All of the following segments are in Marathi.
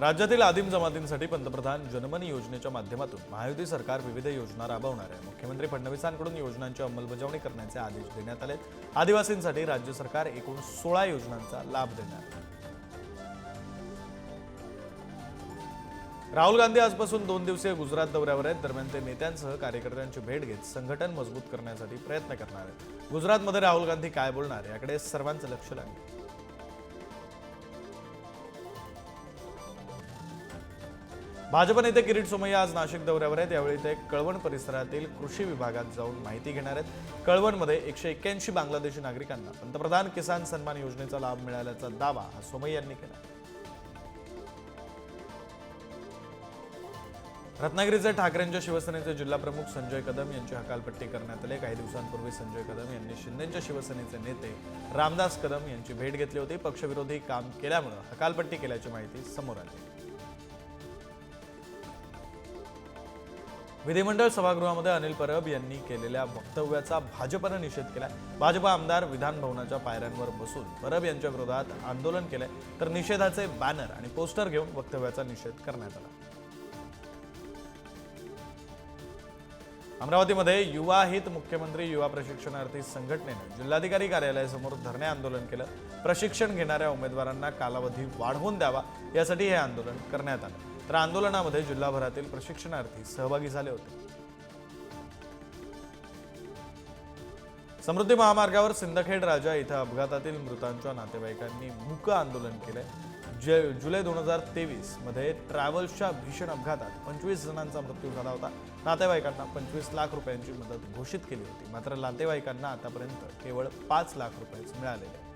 राज्यातील आदिम जमातींसाठी पंतप्रधान जनमन योजनेच्या माध्यमातून महायुती सरकार विविध योजना राबवणार आहे. मुख्यमंत्री फडणवीसांकडून योजनांची अंमलबजावणी करण्याचे आदेश देण्यात आले आदिवासींसाठी राज्य सरकार एकूण सोळा योजनांचा लाभ देणार आहे. राहुल गांधी आजपासून दोन दिवसीय गुजरात दौऱ्यावर आहेत. दरम्यान ते नेत्यांसह कार्यकर्त्यांची भेट घेत संघटन मजबूत करण्यासाठी प्रयत्न करणार आहेत. गुजरातमध्ये राहुल गांधी काय बोलणार? याकडे सर्वांचं लक्ष लागेल. भाजप नेते किरीट सोमय्या आज नाशिक दौऱ्यावर आहेत. यावेळी ते कळवण परिसरातील कृषी विभागात जाऊन माहिती घेणार आहेत. कळवणमध्ये एकशे एक्क्याऐंशी बांगलादेशी नागरिकांना पंतप्रधान किसान सन्मान योजनेचा लाभ मिळाल्याचा दावा हा सोमय्या यांनी केला. रत्नागिरीचे ठाकरेंच्या शिवसेनेचे जिल्हाप्रमुख संजय कदम यांची हकालपट्टी करण्यात आली. काही दिवसांपूर्वी संजय कदम यांनी शिंदेच्या शिवसेनेचे नेते रामदास कदम यांची भेट घेतली होती. पक्षविरोधी काम केल्यामुळे हकालपट्टी केल्याची माहिती समोर आली. विधिमंडळ सभागृहामध्ये अनिल परब यांनी केलेल्या वक्तव्याचा भाजपनं निषेध केला भाजपा आमदार विधान भवनाच्या पायऱ्यांवर बसून परब यांच्या विरोधात आंदोलन केलंय. तर निषेधाचे बॅनर आणि पोस्टर घेऊन वक्तव्याचा निषेध करण्यात आला. अमरावतीमध्ये युवा हित मुख्यमंत्री युवा प्रशिक्षणार्थी संघटनेनं जिल्हाधिकारी कार्यालयासमोर धरणे आंदोलन केलं. प्रशिक्षण घेणाऱ्या उमेदवारांना कालावधी वाढवून द्यावा यासाठी हे आंदोलन करण्यात आलं. तर आंदोलनामध्ये जिल्हाभरातील प्रशिक्षणार्थी सहभागी झाले होते. समृद्धी महामार्गावर सिंदखेड राजा इथं अपघातातील मृतांच्या नातेवाईकांनी मूक आंदोलन केलंय. जे जुलै दोन हजार तेवीसमध्ये ट्रॅव्हल्सच्या भीषण अपघातात पंचवीस जणांचा मृत्यू झाला होता. नातेवाईकांना पंचवीस लाख रुपयांची मदत घोषित केली होती. मात्र नातेवाईकांना आतापर्यंत केवळ पाच लाख रुपयेच मिळालेले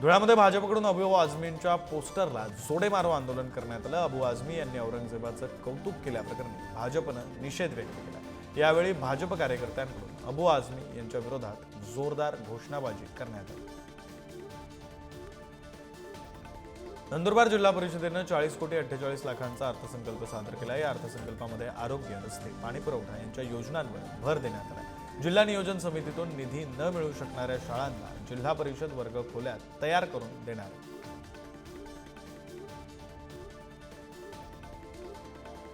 धुळ्यामध्ये भाजपकडून अबू आझमींच्या पोस्टरला जोडे मारो आंदोलन करण्यात आलं. अबू आझमी यांनी औरंगजेबाचं कौतुक केल्याप्रकरणी भाजपनं निषेध व्यक्त केला. यावेळी भाजप कार्यकर्त्यांकडून अबू आझमी यांच्या विरोधात जोरदार घोषणाबाजी करण्यात आली. नंदुरबार जिल्हा परिषदेनं चाळीस कोटी अठ्ठेचाळीस लाखांचा अर्थसंकल्प सादर केला. या अर्थसंकल्पामध्ये आरोग्य रस्ते पाणीपुरवठा यांच्या योजनांवर भर देण्यात आला. जिल्हा नियोजन समितीतून निधी न मिळू शकणाऱ्या शाळांना जिल्हा परिषद वर्ग खोल्यात तयार करून देणार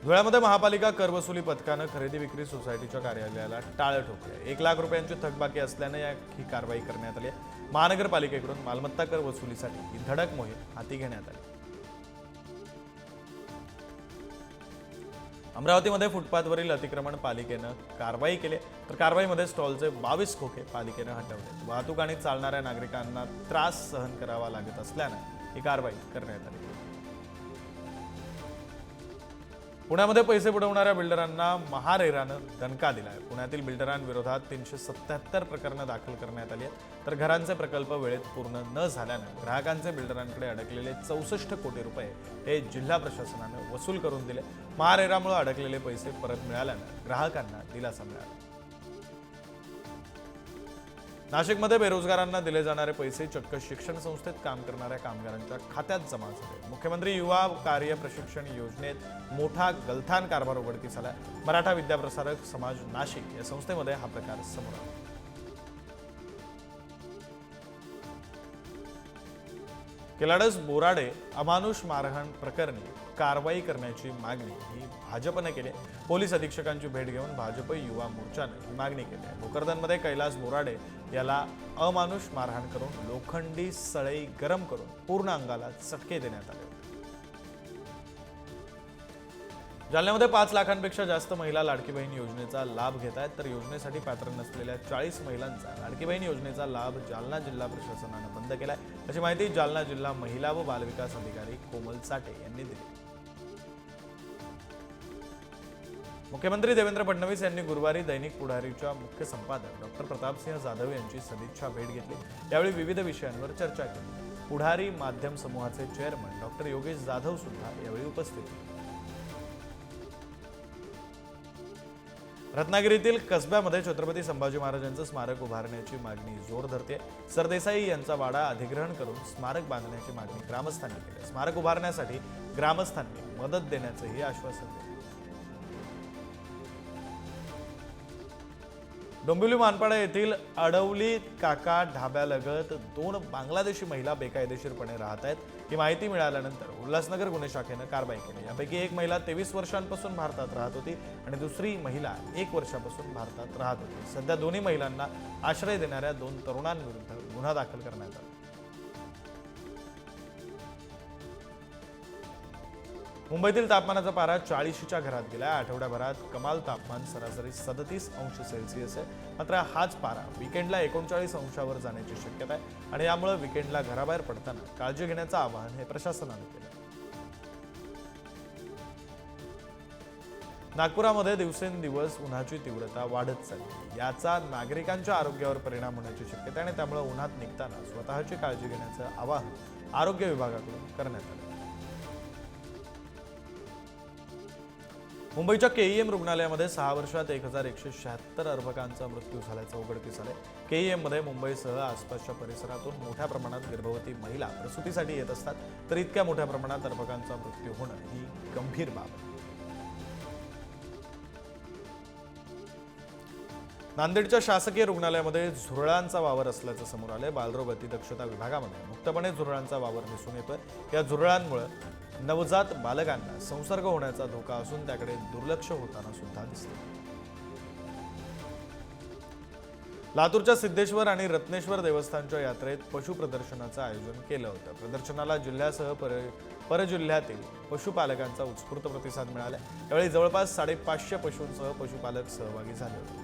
धुळ्यामध्ये महापालिका कर वसुली पथकानं खरेदी विक्री सोसायटीच्या कार्यालयाला टाळं ठोकले एक लाख रुपयांची थकबाकी असल्यानं या ही कारवाई करण्यात आली आहे. महानगरपालिकेकडून मालमत्ता कर वसुलीसाठी ही धडक मोहीम हाती घेण्यात आली. अमरावतीमध्ये फुटपाथवरील अतिक्रमण पालिकेनं कारवाई केली तर कारवाईमध्ये स्टॉलचे बावीस खोके पालिकेनं हटवले वाहतूक आणि चालणाऱ्या नागरिकांना त्रास सहन करावा लागत असल्यानं ही कारवाई करण्यात आली पुण्यामध्ये पैसे बुडवणाऱ्या बिल्डरांना महारेरानं दणका दिला आहे पुण्यातील बिल्डरांविरोधात तीनशे सत्याहत्तर प्रकरणं दाखल करण्यात आली आहेत. तर घरांचे प्रकल्प वेळेत पूर्ण न झाल्यानं ग्राहकांचे बिल्डरांकडे अडकलेले चौसष्ट कोटी रुपये हे जिल्हा प्रशासनानं वसूल करून दिले. महारेरामुळे अडकलेले पैसे परत मिळाल्यानं ग्राहकांना दिलासा मिळाला. नाशिकमध्ये बेरोजगारांना दिले जाणारे पैसे चक्क शिक्षण संस्थेत काम करणाऱ्या कामगारांच्या खात्यात जमा झाले. मुख्यमंत्री युवा कार्य प्रशिक्षण योजनेत मोठा गलथान कारभार उघडकीस आला मराठा विद्याप्रसारक समाज नाशिक या संस्थेमध्ये हा प्रकार समोर आला. केलाडस बोराडे अमानुष मारहाण प्रकरणी कारवाई करण्याची मागणी ही भाजपने केली आहे. पोलीस अधीक्षकांची भेट घेऊन भाजप युवा मोर्चाने ही मागणी केली आहे. भोकरदनमध्ये कैलास बोराडे याला अमानुष मारहाण करून लोखंडी सळई गरम करून पूर्ण अंगाला चटके देण्यात आले होते. जालन्यामध्ये पाच लाखांपेक्षा जास्त महिला लाडकी बहीण योजनेचा लाभ घेत आहेत. तर योजनेसाठी पात्र नसलेल्या चाळीस महिलांचा लाडकी बहीण योजनेचा लाभ जालना जिल्हा प्रशासनानं बंद केलाय. अशी माहिती जालना जिल्हा महिला व बालविकास अधिकारी कोमल साठे यांनी दिली. मुख्यमंत्री देवेंद्र फडणवीस यांनी गुरुवारी दैनिक पुढारीच्या मुख्य संपादक डॉक्टर प्रतापसिंह जाधव यांची सदिच्छा भेट घेतली. त्यावेळी विविध विषयांवर चर्चा केली. पुढारी माध्यम समूहाचे चेअरमन डॉक्टर योगेश जाधव सुद्धा यावेळी उपस्थित होते. रत्नागिरीतील कसब्यामध्ये छत्रपती संभाजी महाराजांचं स्मारक उभारण्याची मागणी जोर धरते सरदेसाई यांचा वाडा अधिग्रहण करून स्मारक बांधण्याची मागणी ग्रामस्थांनी केली. स्मारक उभारण्यासाठी ग्रामस्थांनी मदत देण्याचंही आश्वासन दिलं. डोंबिवली मानपाडा येथील अडवली काका ढाब्यालगत दोन बांगलादेशी महिला बेकायदेशीरपणे राहत आहेत. ही माहिती मिळाल्यानंतर उल्हासनगर गुन्हे शाखेनं कारवाई केली. यापैकी एक महिला तेवीस वर्षांपासून भारतात राहत होती आणि दुसरी महिला एक वर्षापासून भारतात राहत होती. सध्या दोन्ही महिलांना आश्रय देणाऱ्या दोन तरुणांविरुद्ध गुन्हा दाखल करण्यात आला. मुंबईतील तापमानाचा पारा चाळीशीच्या घरात गेला आठवड्याभरात कमाल तापमान सरासरी सदतीस अंश सेल्सिअस आहे. मात्र हाच पारा विकेंडला एकोणचाळीस अंशावर जाण्याची शक्यता आहे आणि यामुळे विकेंडला घराबाहेर पडताना काळजी घेण्याचं आवाहन हे प्रशासनानं केलं. नागपुरामध्ये दिवसेंदिवस उन्हाची तीव्रता वाढत चालली याचा नागरिकांच्या आरोग्यावर परिणाम होण्याची शक्यता आहे आणि त्यामुळे उन्हात निघताना स्वतःची काळजी घेण्याचं आवाहन आरोग्य विभागाकडून करण्यात आलं मुंबईच्या केईएम रुग्णालयामध्ये सहा वर्षात एक हजार एकशे शहात्तर अर्भकांचा मृत्यू झाल्याचं उघडकीस ई केईएममध्ये मुंबईसह आसपासच्या परिसरातून मोठ्या प्रमाणात गर्भवती महिला प्रसूतीसाठी येत असतात तर इतक्या मोठ्या प्रमाणात अर्भकांचा मृत्यू होणं ही गंभीर बाब आहे. नांदेडच्या शासकीय रुग्णालयामध्ये झुरळांचा वावर असल्याचं समोर आलंय. बालरोग अतिदक्षता विभागामध्ये मुक्तपणे झुरळांचा वावर दिसून येतोय. या झुरळांमुळे नवजात बालकांना संसर्ग होण्याचा धोका असून त्याकडे दुर्लक्ष होताना सुद्धा दिसते लातूरच्या सिद्धेश्वर आणि रत्नेश्वर देवस्थानच्या यात्रेत पशु प्रदर्शनाचं आयोजन केलं होतं. प्रदर्शनाला जिल्ह्यासह पर परजिल्ह्यातील पशुपालकांचा उत्स्फूर्त प्रतिसाद मिळाला. यावेळी जवळपास साडेपाचशे पशूंसह पशुपालक सहभागी झाले होते.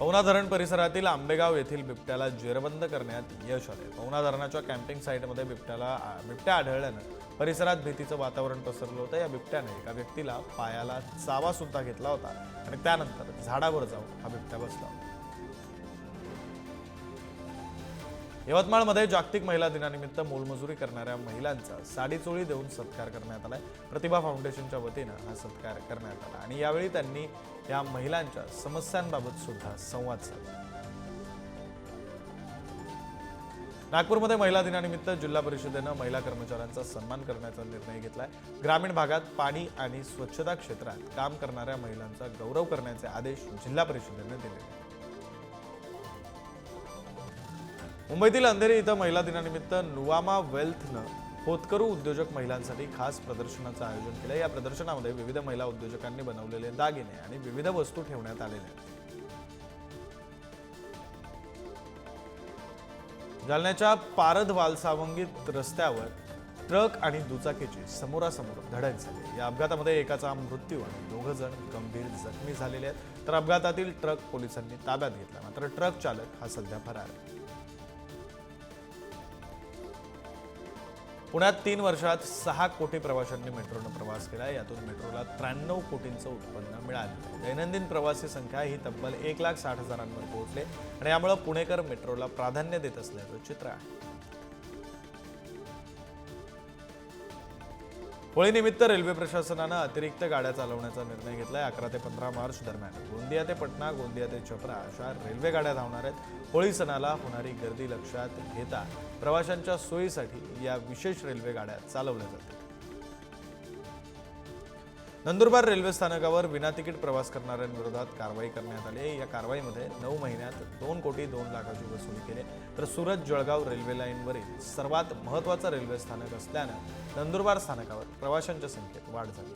पवना धरण परिसरातील आंबेगाव येथील बिबट्याला जेरबंद करण्यात यश आले पवना धरणाच्या कॅम्पिंग साईटमध्ये बिबट्याला बिबट्या आढळल्यानं परिसरात भीतीचं वातावरण पसरलं होतं. या बिबट्याने एका व्यक्तीला पायाला चावा सुद्धा घेतला होता आणि त्यानंतर झाडावर जाऊन हा बिबट्या बसला होता. यवतमाळमध्ये जागतिक महिला दिनानिमित्त मोलमजुरी करणाऱ्या महिलांचा साडीचोळी देऊन सत्कार करण्यात आलाय. प्रतिभा फाउंडेशनच्या वतीनं हा सत्कार करण्यात आला आणि यावेळी त्यांनी या महिलांच्या समस्यांबाबत सुद्धा संवाद साधला. नागपूरमध्ये महिला दिनानिमित्त जिल्हा परिषदेनं महिला कर्मचाऱ्यांचा सन्मान करण्याचा निर्णय घेतलाय. ग्रामीण भागात पाणी आणि स्वच्छता क्षेत्रात काम करणाऱ्या महिलांचा गौरव करण्याचे आदेश जिल्हा परिषदेनं दिले. मुंबईतील अंधेरी इथं महिला दिनानिमित्त नुवामा वेल्थनं होतकरू उद्योजक महिलांसाठी खास प्रदर्शनाचं आयोजन केलं. या प्रदर्शनामध्ये विविध महिला उद्योजकांनी बनवलेले दागिने आणि विविध वस्तू ठेवण्यात आलेल्या आहेत. जालन्याच्या पारद वालसावंगीत रस्त्यावर ट्रक आणि दुचाकीची समोरासमोर धडक झाली. या अपघातामध्ये एकाचा मृत्यू आणि दोघं जण गंभीर जखमी झालेले आहेत. तर अपघातातील ट्रक पोलिसांनी ताब्यात घेतला. मात्र ट्रक चालक हा सध्या फरार आहे. पुण्यात तीन वर्षात सहा कोटी प्रवाशांनी मेट्रोनं प्रवास केला यातून मेट्रोला त्र्याण्णव कोटींचं उत्पन्न मिळालं. दैनंदिन प्रवासी संख्या ही तब्बल एक लाख साठ हजारांवर पोहोचले आणि यामुळे पुणेकर मेट्रोला प्राधान्य देत असल्याचं चित्र आहे. होळीनिमित्त रेल्वे प्रशासनानं अतिरिक्त गाड्या चालवण्याचा निर्णय घेतला आहे अकरा ते पंधरा मार्च दरम्यान. गोंदिया ते पटना गोंदिया ते छपरा अशा रेल्वे गाड्या धावणार आहेत. होळी सणाला होणारी गर्दी लक्षात घेता प्रवाशांच्या सोयीसाठी या विशेष रेल्वे गाड्या चालवल्या जातात. नंदुरबार रेल्वे स्थानकावर विनातिकीट प्रवास करणाऱ्यांविरोधात कारवाई करण्यात आली या कारवाईमध्ये नऊ महिन्यात दोन कोटी दोन लाखाची वसुली केली तर सुरत जळगाव रेल्वे लाईनवरील सर्वात महत्त्वाचं रेल्वे स्थानक असल्यानं नंदुरबार स्थानकावर प्रवाशांच्या संख्येत वाढ झाली.